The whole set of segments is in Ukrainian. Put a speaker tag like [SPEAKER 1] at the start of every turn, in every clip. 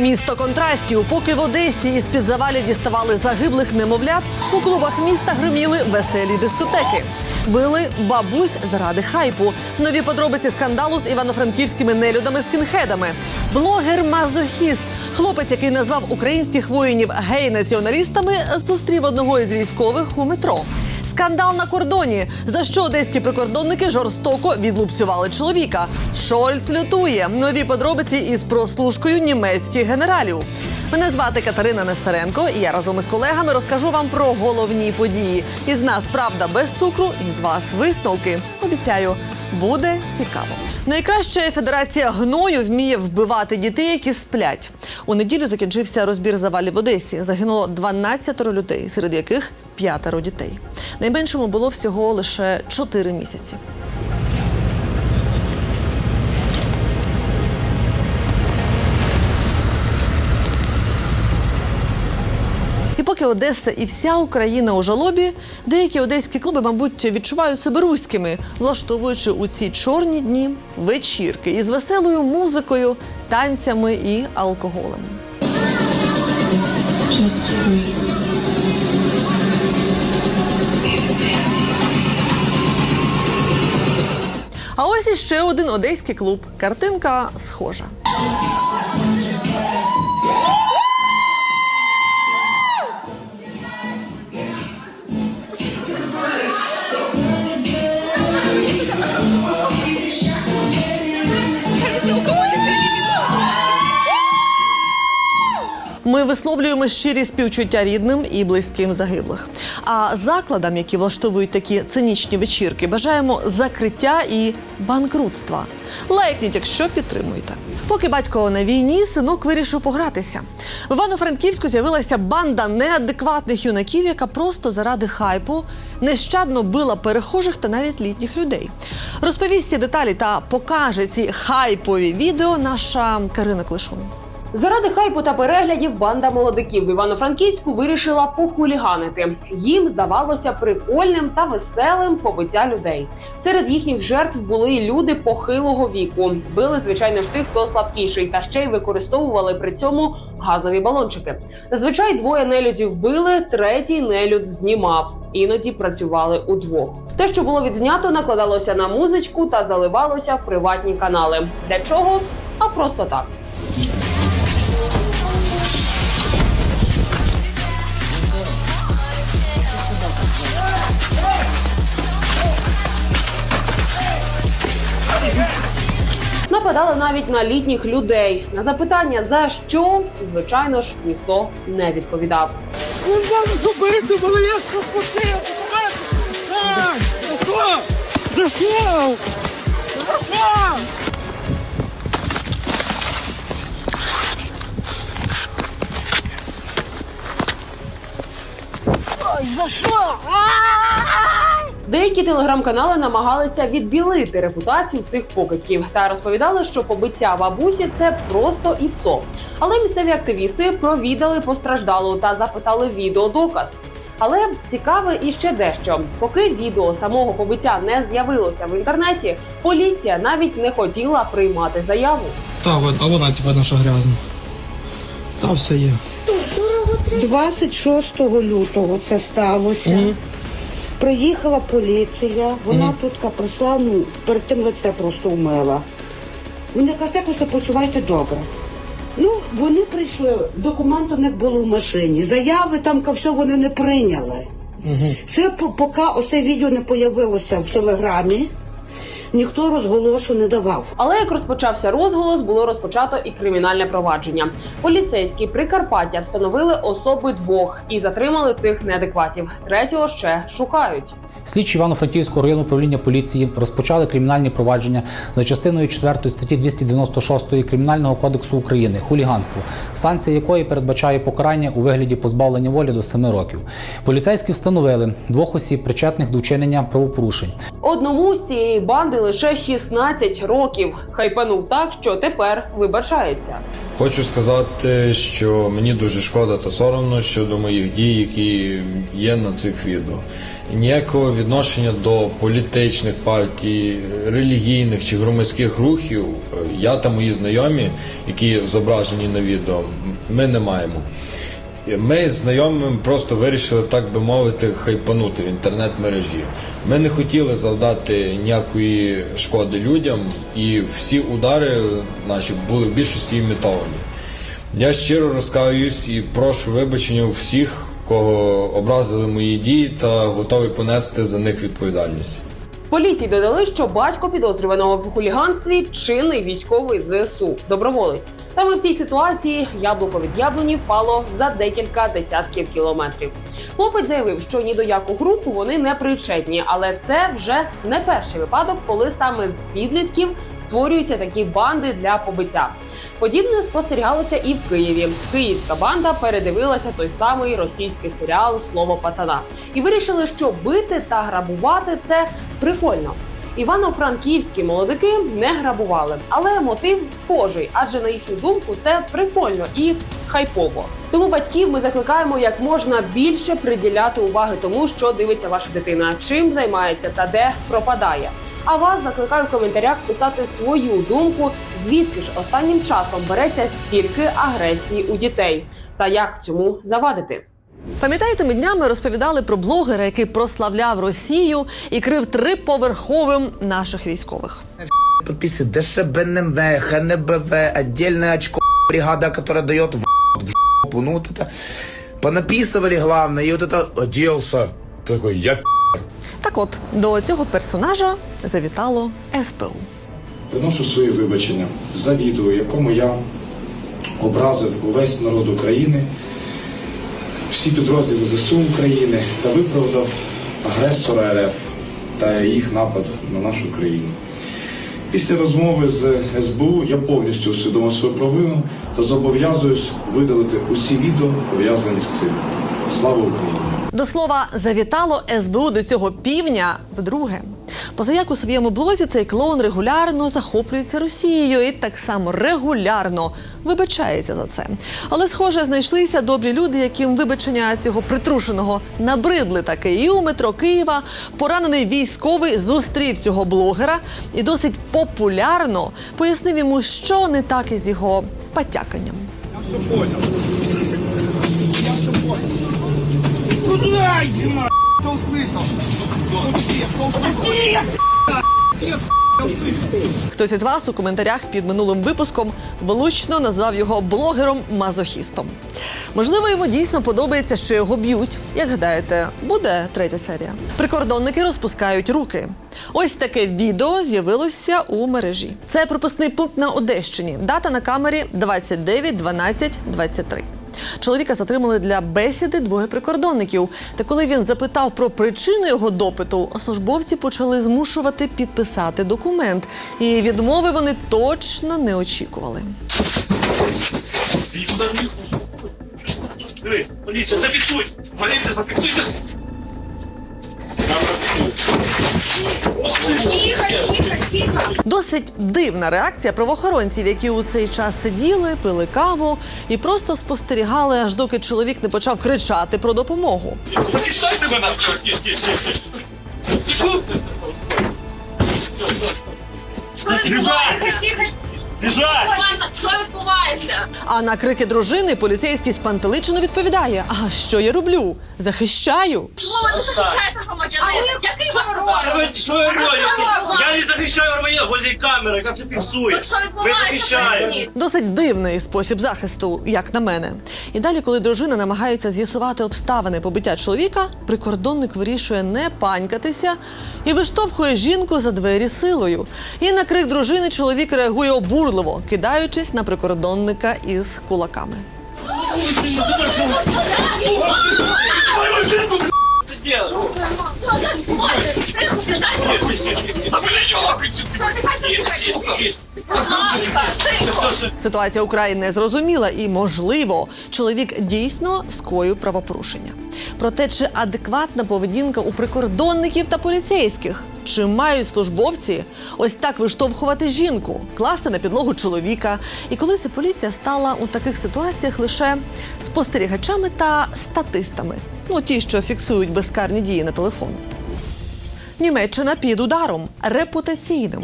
[SPEAKER 1] Місто контрастів, поки в Одесі із під завалів діставали загиблих немовлят, у клубах міста гриміли веселі дискотеки. Били бабусь заради хайпу. Нові подробиці скандалу з івано-франківськими нелюдами-скінхедами. Блогер-мазохіст, хлопець, який назвав українських воїнів гей-націоналістами, зустрів одного із військових у метро. Скандал на кордоні, за що одеські прикордонники жорстоко відлупцювали чоловіка. Шольц лютує нові подробиці із прослушкою німецьких генералів. Мене звати Катерина Нестеренко, і я разом із колегами розкажу вам про головні події. Із нас правда без цукру, із вас висновки. Обіцяю, буде цікаво. Найкраще федерація гною вміє вбивати дітей, які сплять. У неділю закінчився розбір завалів в Одесі. Загинуло 12 людей, серед яких п'ятеро дітей. Найменшому було всього лише 4 місяці. І поки Одеса і вся Україна у жалобі, деякі одеські клуби, мабуть, відчувають себе руськими, влаштовуючи у ці чорні дні вечірки із веселою музикою, танцями і алкоголем. А ось іще один одеський клуб. Картинка схожа. Ми висловлюємо щирі співчуття рідним і близьким загиблих. А закладам, які влаштовують такі цинічні вечірки, бажаємо закриття і банкрутства. Лайкніть, якщо підтримуєте. Поки батько на війні, синок вирішив погратися. В Івано-Франківську з'явилася банда неадекватних юнаків, яка просто заради хайпу нещадно била перехожих та навіть літніх людей. Розповість ці деталі та покаже ці хайпові відео наша Карина Клишун.
[SPEAKER 2] Заради хайпу та переглядів банда молодиків в Івано-Франківську вирішила похуліганити. Їм здавалося прикольним та веселим побиття людей. Серед їхніх жертв були люди похилого віку. Били, звичайно ж, тих, хто слабкіший, та ще й використовували при цьому газові балончики. Зазвичай двоє нелюдів били, третій нелюд знімав. Іноді працювали удвох. Те, що було відзнято, накладалося на музичку та заливалося в приватні канали. Для чого? А просто так. Нападали навіть на літніх людей. На запитання за що, звичайно ж, ніхто не відповідав.
[SPEAKER 3] Мене зубити, але я що? За що? За що? Ой, за що?
[SPEAKER 2] Деякі телеграм-канали намагалися відбілити репутацію цих покидьків та розповідали, що побиття бабусі це просто і псо. Але місцеві активісти провідали постраждалу та записали відеодоказ. Але цікаве і ще дещо. Поки відео самого побиття не з'явилося в інтернеті, поліція навіть не хотіла приймати заяву.
[SPEAKER 3] Та, а вона видно, що грязна. Та все є.
[SPEAKER 4] 26 лютого це сталося. Приїхала поліція, вона тут прийшла, ну, перед тим лице просто вмила. Вони кажуть, як почувайте добре. Ну, вони прийшли, документи в них були в машині, заяви там ка все вони не прийняли. Це поки оце відео не появилося в телеграмі, ніхто розголосу не давав.
[SPEAKER 2] Але як розпочався розголос, було розпочато і кримінальне провадження. Поліцейські Прикарпаття встановили особи двох і затримали цих неадекватів. Третього ще шукають.
[SPEAKER 5] Слідчі Івано-Франківського районного управління поліції розпочали кримінальні провадження за частиною 4 статті 296 Кримінального кодексу України хуліганство, санкція якої передбачає покарання у вигляді позбавлення волі до 7 років. Поліцейські встановили двох осіб, причетних до вчинення правопорушень.
[SPEAKER 2] Одному з цієї банди лише 16 років. Хайпанув так, що тепер вибачається.
[SPEAKER 6] Хочу сказати, що мені дуже шкода та соромно щодо моїх дій, які є на цих відео. Ніякого відношення до політичних партій, релігійних чи громадських рухів е, я та мої знайомі, які зображені на відео, ми не маємо. Ми з знайомим просто вирішили, так би мовити, хайпанути в інтернет-мережі. Ми не хотіли завдати ніякої шкоди людям, і всі удари наші були в більшості імітовані. Я щиро розкаюсь і прошу вибачення у всіх, кого образили мої дії, та готовий понести за них відповідальність.
[SPEAKER 2] Поліції додали, що батько підозрюваного в хуліганстві чинний військовий ЗСУ, доброволець. Саме в цій ситуації яблуко від яблуні впало за декілька десятків кілометрів. Хлопець заявив, що ні до якого руху вони не причетні, але це вже не перший випадок, коли саме з підлітків створюються такі банди для побиття. Подібне спостерігалося і в Києві. Київська банда передивилася той самий російський серіал Слово пацана і вирішили, що бити та грабувати це прикольно. Івано-франківські молодики не грабували, але мотив схожий, адже на їхню думку це прикольно і хайпово. Тому батьків ми закликаємо як можна більше приділяти уваги тому, що дивиться ваша дитина, чим займається та де пропадає. А вас закликаю в коментарях писати свою думку, звідки ж останнім часом береться стільки агресії у дітей, та як цьому завадити.
[SPEAKER 1] Пам'ятаєте, ми днями розповідали про блогера, який прославляв Росію і крив триповерховим наших військових.
[SPEAKER 7] подписы ДШБНМВ, ХНБВ, отдельная очко бригада, которая дает в, в жопу. Ну вот это понаписывали главное, и вот это оделся. Такой, я
[SPEAKER 1] Так от до цього персонажа завітало СПУ.
[SPEAKER 8] Приношу свої вибачення за відео, якому я образив увесь народ України, всі підрозділи ЗСУ України та виправдав агресора РФ та їх напад на нашу країну. Після розмови з СБУ я повністю усвідомив свою провину та зобов'язуюсь видалити усі відео, пов'язані з цим. Слава Україні!
[SPEAKER 1] До слова, завітало СБУ до цього півня вдруге. Позаяк у своєму блозі цей клоун регулярно захоплюється Росією і так само регулярно вибачається за це. Але, схоже, знайшлися добрі люди, яким вибачення цього притрушеного набридли таки. І у метро Києва поранений військовий зустрів цього блогера і досить популярно пояснив йому, що не так із його потяканням.
[SPEAKER 3] Куда иди? Все услышал. Все,
[SPEAKER 1] Хтось із вас у коментарях під минулим випуском влучно назвав його блогером-мазохістом. Можливо, йому дійсно подобається, що його б'ють. Як гадаєте, буде третя серія. Прикордонники розпускають руки. Ось таке відео з'явилося у мережі. Це пропускний пункт на Одещині. Дата на камері 29 12 23. Чоловіка затримали для бесіди двоє прикордонників. Та коли він запитав про причину його допиту, службовці почали змушувати підписати документ. І відмови вони точно не очікували.
[SPEAKER 9] Поліція, зафіксуй! Поліція, зафіксуйте!
[SPEAKER 1] Досить дивна реакція правоохоронців, які у цей час сиділи, пили каву і просто спостерігали, аж доки чоловік не почав кричати про допомогу.
[SPEAKER 9] Захищайте мене! Секунду!
[SPEAKER 10] Що відбувається?
[SPEAKER 9] Біжать!
[SPEAKER 10] що відбувається?
[SPEAKER 1] А на крики дружини поліцейський спантеличено відповідає: А що я роблю? Захищаю.
[SPEAKER 10] Чому ви не захищаєте громадянина? Який ваш
[SPEAKER 9] Що ви, що ви робите? Я не захищаю громадян, возле камери, яка все фіксує.
[SPEAKER 10] Так що
[SPEAKER 9] Ми
[SPEAKER 10] відбувається?
[SPEAKER 9] захищаємо.
[SPEAKER 10] Поясніть.
[SPEAKER 1] Досить дивний спосіб захисту, як на мене. І далі, коли дружина намагається з'ясувати обставини побиття чоловіка, прикордонник вирішує не панькатися і виштовхує жінку за двері силою. І на крик дружини чоловік реагує обурливо, кидаючись на прикордонника із кулаками. Ситуація украй не зрозуміла і, можливо, чоловік дійсно скоїв правопорушення. Проте, чи адекватна поведінка у прикордонників та поліцейських? Чи мають службовці ось так виштовхувати жінку, класти на підлогу чоловіка? І коли ця поліція стала у таких ситуаціях лише спостерігачами та статистами? Ну ті, що фіксують безкарні дії на телефон. Німеччина під ударом репутаційним.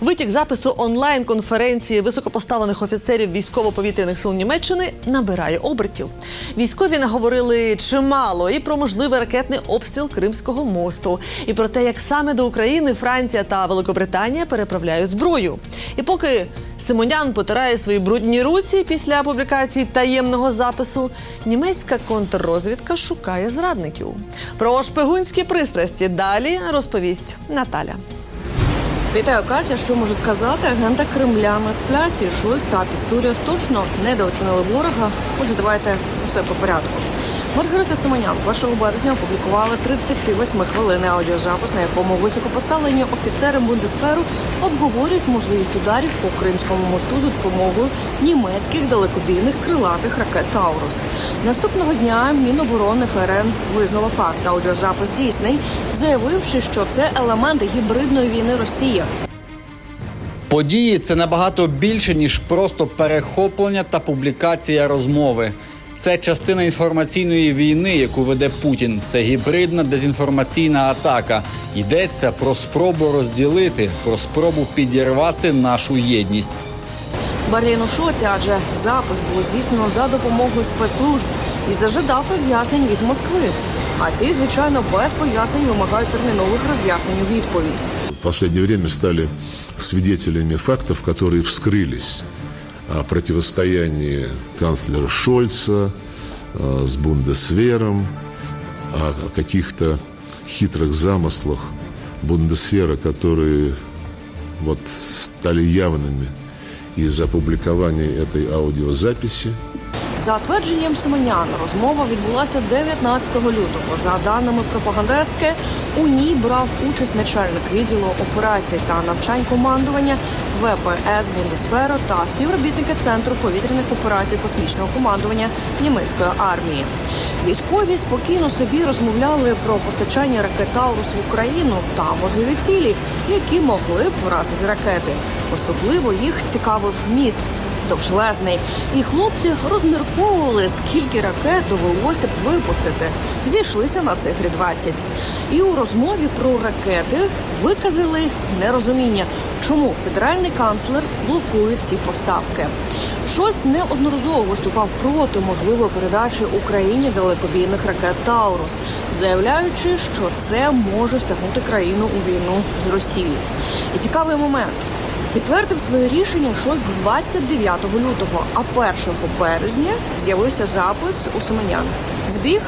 [SPEAKER 1] Витік запису онлайн-конференції високопоставлених офіцерів військово-повітряних сил Німеччини набирає обертів. Військові наговорили чимало і про можливий ракетний обстріл Кримського мосту, і про те, як саме до України Франція та Великобританія переправляють зброю. І поки Симонян потирає свої брудні руці після публікації таємного запису, німецька контррозвідка шукає зрадників. Про шпигунські пристрасті далі розповість Наталя.
[SPEAKER 11] Вітаю, Катя. Що можу сказати? Агента Кремля на спляті Шульц та Пістуріус точно недооцінили ворога. Отже, давайте усе по порядку. Маргарита Симонян 1 березня опублікувала 38 хвилини аудіозапис, на якому високопоставлені офіцери Бундесферу обговорюють можливість ударів по Кримському мосту за допомогою німецьких далекобійних крилатих ракет Таурус. Наступного дня Міноборони ФРН визнало факт аудіозапис дійсний, заявивши, що це елемент гібридної війни Росії.
[SPEAKER 12] Події це набагато більше ніж просто перехоплення та публікація розмови. Це частина інформаційної війни, яку веде Путін. Це гібридна дезінформаційна атака. Йдеться про спробу розділити, про спробу підірвати нашу єдність.
[SPEAKER 11] Берлін у шоці, адже запис було здійснено за допомогою спецслужб і зажадав роз'яснень від Москви. А ці, звичайно, без пояснень вимагають термінових роз'яснень у відповідь.
[SPEAKER 13] в последнее время стали свидетелями фактов, которые вскрылись о противостоянии канцлера Шольца э, с Бундесвером, о каких-то хитрых замыслах Бундесвера, которые вот стали явными из опубликования этой аудиозаписи.
[SPEAKER 11] За твердженням Симоняна, розмова відбулася 19 лютого. За даними пропагандистки, у ній брав участь начальник відділу операцій та навчань командування ВПС Бундесфера та співробітники центру повітряних операцій космічного командування німецької армії. Військові спокійно собі розмовляли про постачання ракет Таурус в Україну та можливі цілі, які могли б вразити ракети. Особливо їх цікавив міст довжелезний. І хлопці розмірковували, скільки ракет довелося б випустити. Зійшлися на цифрі 20. І у розмові про ракети виказали нерозуміння, чому федеральний канцлер блокує ці поставки. Шольц неодноразово виступав проти можливої передачі Україні далекобійних ракет Таурус, заявляючи, що це може втягнути країну у війну з Росією. І цікавий момент. Підтвердив своє рішення Шольц 29 лютого, а 1 березня з'явився запис у Семенян. Збіг?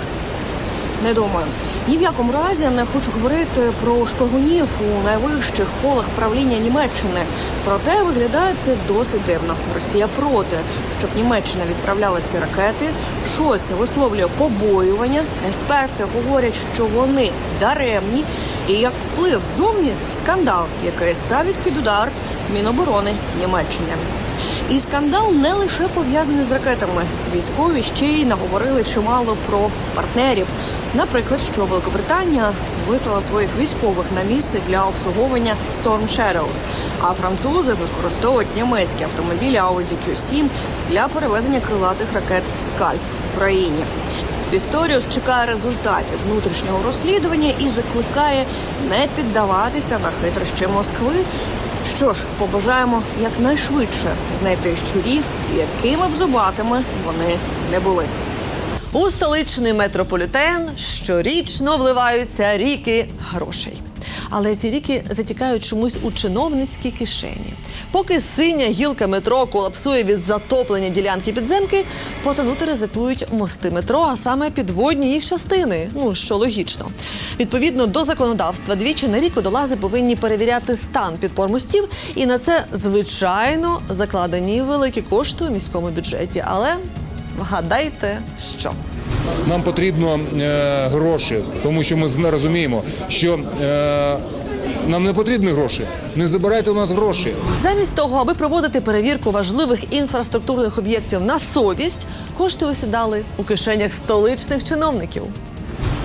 [SPEAKER 11] Не думаю. Ні в якому разі не хочу говорити про шпигунів у найвищих колах правління Німеччини. Проте виглядає це досить дивно. Росія проти, щоб Німеччина відправляла ці ракети. Шольц висловлює побоювання. Експерти говорять, що вони даремні. І як вплив ззовні скандал, який ставить під удар Міноборони Німеччини. І скандал не лише пов'язаний з ракетами. Військові ще й наговорили чимало про партнерів. Наприклад, що Великобританія вислала своїх військових на місце для обслуговування Storm Shadows, а французи використовують німецькі автомобілі Audi Q7 для перевезення крилатих ракет Скальп Україні. Пісторіус чекає результатів внутрішнього розслідування і закликає не піддаватися на хитрощі Москви. Що ж, побажаємо якнайшвидше знайти щурів, якими б зубатими вони не були.
[SPEAKER 1] У столичний метрополітен щорічно вливаються ріки грошей. Але ці ріки затікають чомусь у чиновницькі кишені. Поки синя гілка метро колапсує від затоплення ділянки підземки, потонути ризикують мости метро, а саме підводні їх частини. Ну що логічно. Відповідно до законодавства, двічі на рік водолази повинні перевіряти стан підпор мостів, і на це звичайно закладені великі кошти у міському бюджеті. Але вгадайте, що.
[SPEAKER 14] Нам потрібно е, гроші, тому що ми розуміємо, що е,
[SPEAKER 3] Нам не потрібні гроші. Не забирайте у нас гроші.
[SPEAKER 1] Замість того, аби проводити перевірку важливих інфраструктурних об'єктів на совість, кошти осідали у кишенях столичних чиновників.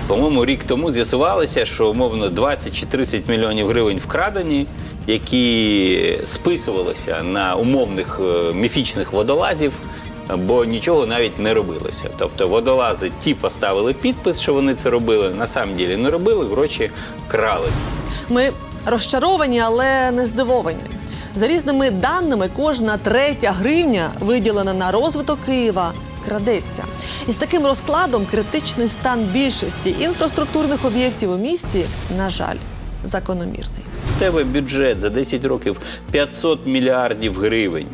[SPEAKER 14] По-моєму, рік тому з'ясувалося, що умовно 20 чи 30 мільйонів гривень вкрадені, які списувалися на умовних е, міфічних водолазів, бо нічого навіть не робилося. Тобто водолази ті поставили підпис, що вони це робили, на самом ділі не робили, гроші крались.
[SPEAKER 1] Ми розчаровані, але не здивовані. За різними даними, кожна третя гривня, виділена на розвиток Києва, крадеться. І з таким розкладом критичний стан більшості інфраструктурних об'єктів у місті, на жаль, закономірний.
[SPEAKER 14] Тебе бюджет за 10 років 500 мільярдів гривень.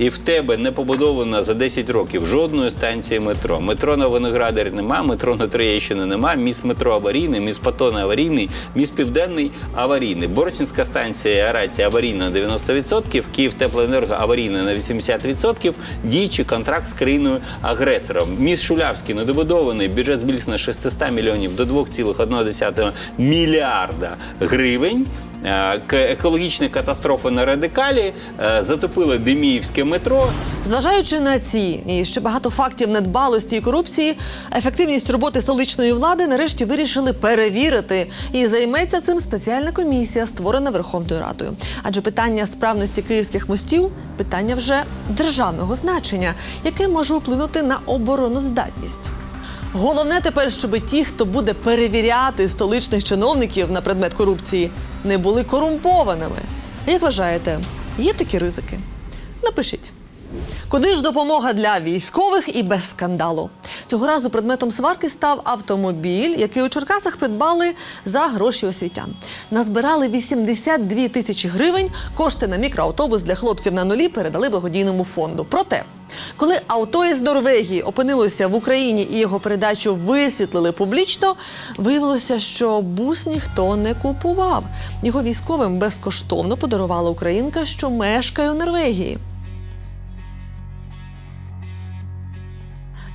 [SPEAKER 14] І в тебе не побудовано за 10 років жодної станції метро. Метро на Виноградарі нема, метро на Троєщині нема, міст метро аварійний, міст Патон аварійний, міст Південний аварійний. Борчинська станція аерації аварійна на 90%, Київ Теплоенерго аварійна на 80%, діючий контракт з країною агресором. Міст Шулявський недобудований, бюджет збільшено з 600 мільйонів до 2,1 мільярда гривень. Е, Екологічні катастрофи на радикалі е, затопили Деміївське метро.
[SPEAKER 1] Зважаючи на ці і ще багато фактів недбалості і корупції, ефективність роботи столичної влади нарешті вирішили перевірити. І займеться цим спеціальна комісія, створена Верховною Радою. Адже питання справності київських мостів питання вже державного значення, яке може вплинути на обороноздатність. Головне тепер, щоб ті, хто буде перевіряти столичних чиновників на предмет корупції, не були корумпованими. Як вважаєте, є такі ризики? Напишіть. Куди ж допомога для військових і без скандалу? Цього разу предметом сварки став автомобіль, який у Черкасах придбали за гроші освітян. Назбирали 82 тисячі гривень. Кошти на мікроавтобус для хлопців на нулі передали благодійному фонду. Проте, коли авто із Норвегії опинилося в Україні і його передачу висвітлили публічно, виявилося, що бус ніхто не купував. Його військовим безкоштовно подарувала українка, що мешкає у Норвегії.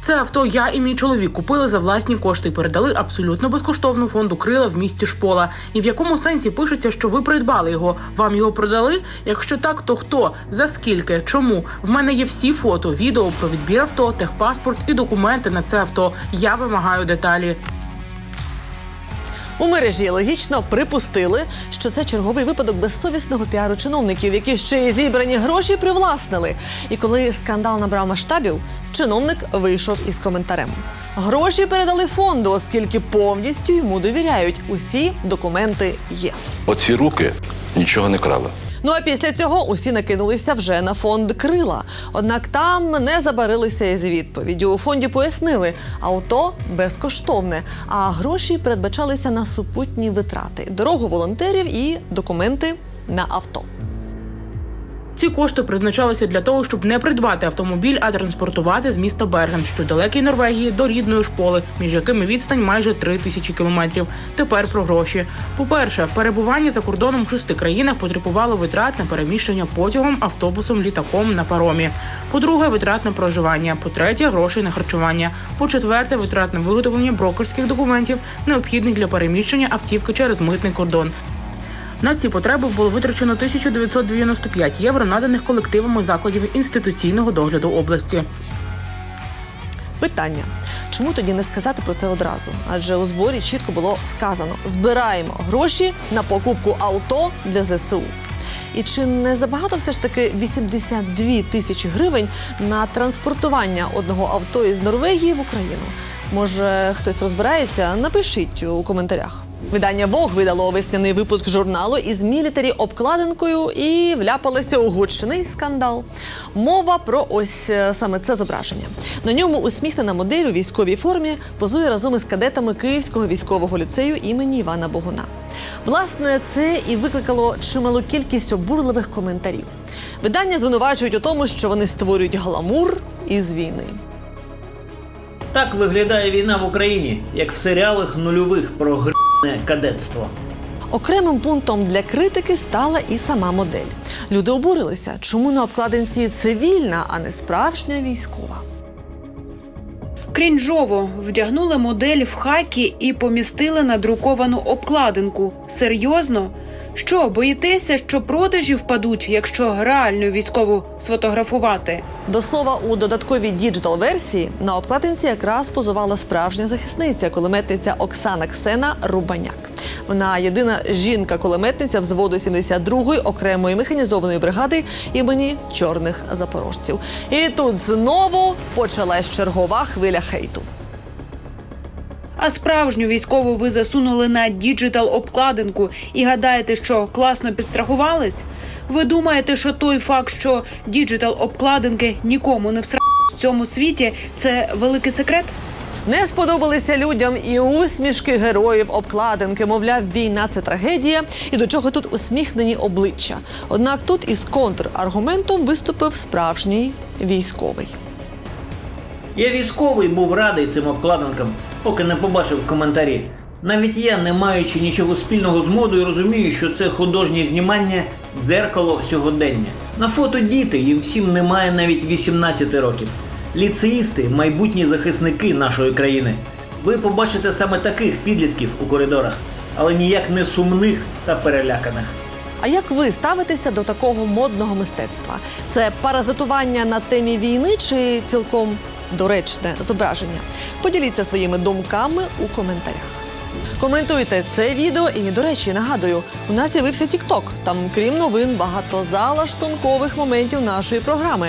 [SPEAKER 15] Це авто я і мій чоловік купили за власні кошти і передали абсолютно безкоштовно фонду Крила в місті Шпола. І в якому сенсі пишеться, що ви придбали його? Вам його продали? Якщо так, то хто? За скільки? Чому? В мене є всі фото, відео про відбір авто, техпаспорт і документи на це авто. Я вимагаю деталі.
[SPEAKER 1] У мережі логічно припустили, що це черговий випадок безсовісного піару чиновників, які ще й зібрані гроші привласнили. І коли скандал набрав масштабів, чиновник вийшов із коментарем. Гроші передали фонду, оскільки повністю йому довіряють. Усі документи є.
[SPEAKER 16] Оці руки нічого не крали.
[SPEAKER 1] Ну а після цього усі накинулися вже на фонд крила. Однак там не забарилися із відповіддю. У фонді пояснили, авто безкоштовне, а гроші передбачалися на супутні витрати, дорогу волонтерів і документи на авто.
[SPEAKER 15] Ці кошти призначалися для того, щоб не придбати автомобіль, а транспортувати з міста Берген, що далекій Норвегії, до рідної шполи, між якими відстань майже три тисячі кілометрів. Тепер про гроші. По-перше, перебування за кордоном в шести країнах потребувало витрат на переміщення потягом, автобусом, літаком на паромі. По-друге, витрат на проживання. По-третє, грошей на харчування. По-четверте, витрат на виготовлення брокерських документів, необхідних для переміщення автівки через митний кордон. На ці потреби було витрачено 1995 євро, наданих колективами закладів інституційного догляду області.
[SPEAKER 1] Питання: чому тоді не сказати про це одразу? Адже у зборі чітко було сказано: збираємо гроші на покупку авто для ЗСУ. І чи не забагато все ж таки 82 тисячі гривень на транспортування одного авто із Норвегії в Україну? Може, хтось розбирається? Напишіть у коментарях. Видання Вог видало весняний випуск журналу із мілітарі обкладинкою і вляпалося у гучний скандал. Мова про ось е, саме це зображення. На ньому усміхнена модель у військовій формі позує разом із кадетами Київського військового ліцею імені Івана Богуна. Власне, це і викликало чималу кількість обурливих коментарів. Видання звинувачують у тому, що вони створюють гламур із війни.
[SPEAKER 17] Так виглядає війна в Україні, як в серіалах нульових про грне кадетство.
[SPEAKER 1] Окремим пунктом для критики стала і сама модель. Люди обурилися, чому на обкладинці цивільна, а не справжня військова.
[SPEAKER 18] Крінжово вдягнули модель в хакі і помістили на друковану обкладинку. Серйозно? Що, боїтеся, що продажі впадуть, якщо реальну військову сфотографувати?
[SPEAKER 1] До слова, у додатковій діджитал версії на обкладинці якраз позувала справжня захисниця, кулеметниця Оксана Ксена Рубаняк. Вона єдина жінка-кулеметниця взводу 72-ї окремої механізованої бригади імені чорних запорожців. І тут знову почалась чергова хвиля хейту.
[SPEAKER 18] А справжню військову ви засунули на діджитал обкладинку і гадаєте, що класно підстрахувались? Ви думаєте, що той факт, що діджитал обкладинки нікому не всра в цьому світі, це великий секрет?
[SPEAKER 1] Не сподобалися людям і усмішки героїв обкладинки. Мовляв, війна це трагедія, і до чого тут усміхнені обличчя. Однак тут із контраргументом виступив справжній військовий.
[SPEAKER 17] Я військовий був радий цим обкладинкам, поки не побачив коментарі. Навіть я, не маючи нічого спільного з модою, розумію, що це художнє знімання дзеркало сьогодення. На фото діти, їм всім немає навіть 18 років. Ліцеїсти, майбутні захисники нашої країни. Ви побачите саме таких підлітків у коридорах, але ніяк не сумних та переляканих.
[SPEAKER 1] А як ви ставитеся до такого модного мистецтва? Це паразитування на темі війни чи цілком доречне зображення? Поділіться своїми думками у коментарях. Коментуйте це відео і, до речі, нагадую, у нас з'явився TikTok. Там, крім новин, багато залаштункових моментів нашої програми.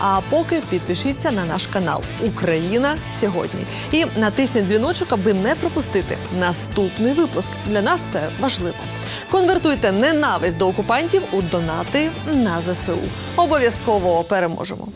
[SPEAKER 1] А поки підпишіться на наш канал Україна сьогодні і натисніть дзвіночок, аби не пропустити наступний випуск. Для нас це важливо. Конвертуйте ненависть до окупантів у донати на ЗСУ. Обов'язково переможемо.